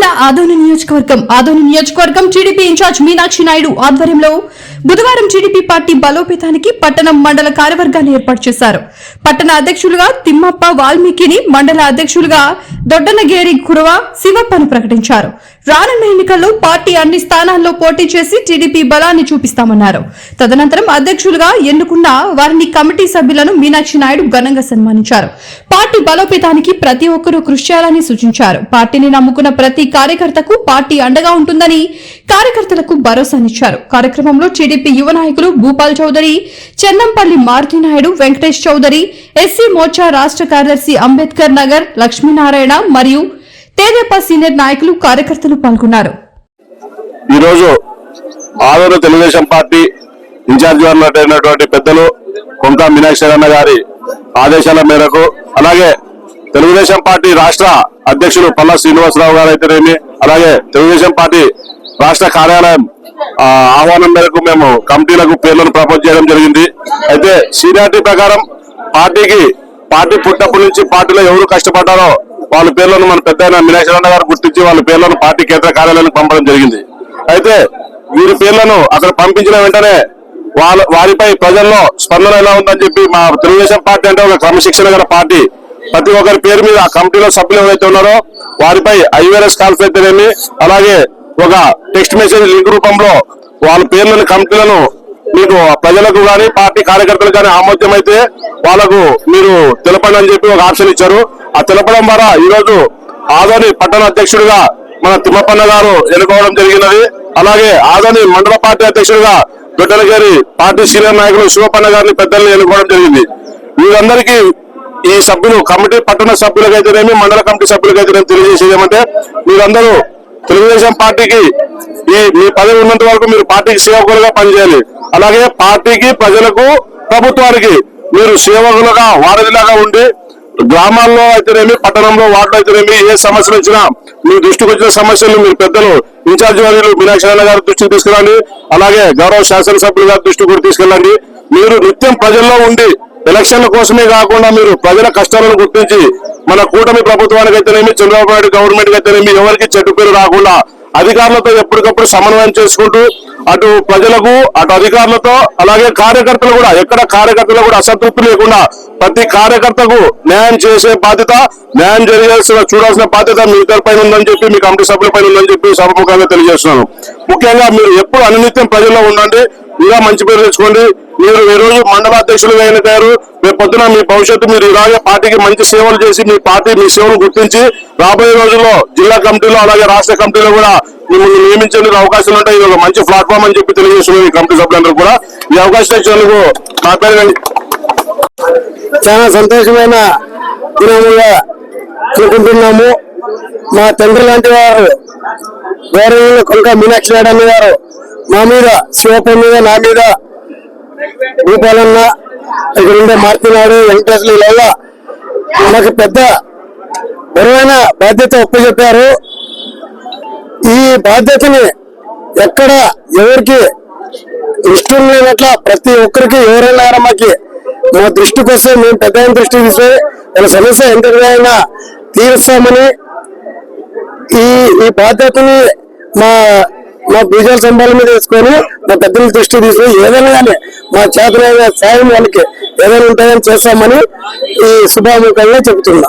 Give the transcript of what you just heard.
జిల్లా ఆదోని నియోజకవర్గం ఆదోని నియోజకవర్గం టీడీపీ ఇన్ఛార్జ్ మీనాక్షి నాయుడు ఆధ్వర్యంలో బుధవారం టీడీపీ పార్టీ బలోపేతానికి పట్టణం మండల కార్యవర్గాన్ని ఏర్పాటు చేశారు. పట్టణ అధ్యక్షులుగా తిమ్మప్ప వాల్మీకిని మండల అధ్యక్షులుగా దొడ్డనగేరి కురవ శివప్పను ప్రకటించారు. రానున్న ఎన్నికల్లో పార్టీ అన్ని స్థానాల్లో పోటీ చేసి టీడీపీ బలాన్ని చూపిస్తామన్నారు. తదనంతరం అధ్యక్షులుగా ఎన్నుకున్న వారిని కమిటీ సభ్యులను మీనాక్షి నాయుడు ఘనంగా సన్మానించారు. పార్టీ బలోపేతానికి ప్రతి ఒక్కరూ కృషి చేయాలని సూచించారు. పార్టీని నమ్ముకున్న ప్రతి కార్యకర్తకు పార్టీ అండగా ఉంటుందని కార్యకర్తలకు భరోసానిచ్చారు. కార్యక్రమంలో టీడీపీ యువ నాయకులు భూపాల్ చౌదరి చెన్నంపల్లి మారుతి నాయుడు వెంకటేష్ చౌదరి ఎస్సీ మోర్చా రాష్ట్ర కార్యదర్శి అంబేద్కర్ నగర్ లక్ష్మీనారాయణ మరియు తెదేపా సీనియర్ నాయకులు కార్యకర్తలు పాల్గొన్నారు. ఈరోజు ఆదోని తెలుగుదేశం పార్టీ ఇన్ఛార్జ్ అయినటువంటి పెద్దలు కొంక మీనాక్షి అన్న గారి ఆదేశాల మేరకు అలాగే తెలుగుదేశం పార్టీ రాష్ట్ర అధ్యక్షులు పల్లా శ్రీనివాసరావు గారు అయితేనేమి అలాగే తెలుగుదేశం పార్టీ రాష్ట్ర కార్యాలయం ఆహ్వానం మేరకు మేము కమిటీలకు పేర్లను ప్రపోజ్ చేయడం జరిగింది. అయితే సీనియారిటీ ప్రకారం పార్టీకి పార్టీ పుట్టినప్పటి నుంచి పార్టీలో ఎవరు కష్టపడ్డారో వాళ్ళ పేర్లను మన పెద్ద మీనాక్షి గారు గుర్తించి వాళ్ళ పేర్లను పార్టీ కేంద్ర కార్యాలయానికి పంపడం జరిగింది. అయితే వీరి పేర్లను అక్కడ పంపించిన వెంటనే వాళ్ళ వారిపై ప్రజల్లో స్పందన ఎలా ఉందని చెప్పి మా తెలుగుదేశం పార్టీ అంటే ఒక క్రమశిక్షణ గల పార్టీ. ప్రతి ఒక్కరి పేరు మీద ఆ కమిటీలో సభ్యులు ఎవరైతే ఉన్నారో వారిపై ఐవీఆర్ఎస్ కాల్స్ అయితేనేమి అలాగే ఒక టెక్స్ట్ మెసేజ్ లింక్ రూపంలో వాళ్ళ పేర్లను కమిటీలను మీకు ప్రజలకు కానీ పార్టీ కార్యకర్తలకు కానీ ఆమోద్యం అయితే వాళ్ళకు మీరు తెలపండి అని చెప్పి ఒక ఆప్షన్ ఇచ్చారు. ఆ తెలపడం ద్వారా ఈ రోజు ఆదోని పట్టణ అధ్యక్షుడిగా మన తిమ్మపన్న గారు ఎన్నుకోవడం జరిగినది. అలాగే ఆదోని మండల పార్టీ అధ్యక్షుడిగా దొడ్డలగేరి పార్టీ సీనియర్ నాయకులు శివపన్న గారిని పెద్దల్ని ఎన్నుకోవడం జరిగింది. వీరందరికీ ఈ సభ్యులు కమిటీ పట్టణ సభ్యులకైతేనేమి మండల కమిటీ సభ్యులకైతేనేమి తెలియజేసేది ఏమంటే మీరందరూ తెలుగుదేశం పార్టీకి ఈ మీ పదవి ఉన్నంత వరకు మీరు పార్టీకి సేవకులుగా పనిచేయాలి. అలాగే పార్టీకి ప్రజలకు ప్రభుత్వానికి మీరు సేవకులుగా వారధిలాగా ఉండి గ్రామాల్లో అయితేనేమి పట్టణంలో వార్డు అయితేనేమి ఏ సమస్యలు వచ్చినా మీ దృష్టికి వచ్చిన సమస్యలు మీరు పెద్దలు ఇన్ఛార్జ్ వారిలు మీనాక్షి నారాయణ గారి దృష్టికి తీసుకెళ్ళండి అలాగే గౌరవ శాసనసభ్యులు గారి దృష్టికి కూడా తీసుకెళ్ళండి. మీరు నిత్యం ప్రజల్లో ఉండి ఎలక్షన్ల కోసమే కాకుండా మీరు ప్రజల కష్టాలను గుర్తించి మన కూటమి ప్రభుత్వానికి అయితేనేమి చంద్రబాబు నాయుడు గవర్నమెంట్ అయితేనేమి ఎవరికి చెడ్డు పేరు రాకుండా అధికారులతో ఎప్పటికప్పుడు సమన్వయం చేసుకుంటూ అటు ప్రజలకు అటు అధికారులతో అలాగే కార్యకర్తలు కూడా ఎక్కడ కార్యకర్తలు కూడా అసంతృప్తి లేకుండా ప్రతి కార్యకర్తకు న్యాయం చేసే బాధ్యత న్యాయం జరిగాల్సిన చూడాల్సిన బాధ్యత మీ ఇద్దరిపైన ఉందని చెప్పి మీ కమిటీ సభ్యులపై ఉందని చెప్పి సభముఖంగా తెలియజేస్తున్నాను. ముఖ్యంగా మీరు ఎప్పుడు అనునిత్యం ప్రజల్లో ఉండండి ఇలా మంచి పేరు తెచ్చుకోండి. మీరు ఈ రోజు మండల అధ్యక్షులుగా ఎన్నికయ్యారు రేపు పొద్దున మీ భవిష్యత్తు మీరు ఇలాగే పార్టీకి మంచి సేవలు చేసి మీ పార్టీ మీ సేవలు గుర్తించి రాబోయే రోజుల్లో జిల్లా కమిటీలో అలాగే రాష్ట్ర కమిటీలో కూడా మిమ్మల్ని నియమించేందుకు అవకాశాలు ఉంటాయి ఇది ఒక మంచి ప్లాట్ఫామ్ అని చెప్పి తెలియజేస్తున్నారు ఈ కమిటీ సభ్యులందరూ కూడా. ఈ అవకాశం ఇచ్చినందుకు మాట్లాడేదండి చాలా సంతోషమైన దినముగా అనుకుంటున్నాము మా తండ్రి లాంటి వారు వేరే కొంక మీనాక్షి నాయుడు గారు మా మీద శివప్ప మీద నా మీద భూపాలన్న ఇక్కడ ఉండే మార్తినాడు వెంకటేశ్వర ఇలా నాకు పెద్ద బరువైన బాధ్యత ఒప్పచెప్పారు ఈ బాధ్యతని ఎక్కడ ఎవరికి ఇష్టం లేనట్ల ప్రతి ఒక్కరికి ఎవరైనా మాకి మా దృష్టికి వస్తే మేము పెద్ద దృష్టికి తీస్తే వాళ్ళ సమస్య ఎంతైనా తీరుస్తామని ఈ ఈ బాధ్యతని మా మా బీజాల సంబాల మీద వేసుకొని మా పెద్దల దృష్టికి తీసుకొని ఏదైనా కానీ మా చేతనైన సాయం వాళ్ళకి ఏదైనా ఉంటాయని చేస్తామని ఈ శుభాముఖంగా చెబుతున్నా.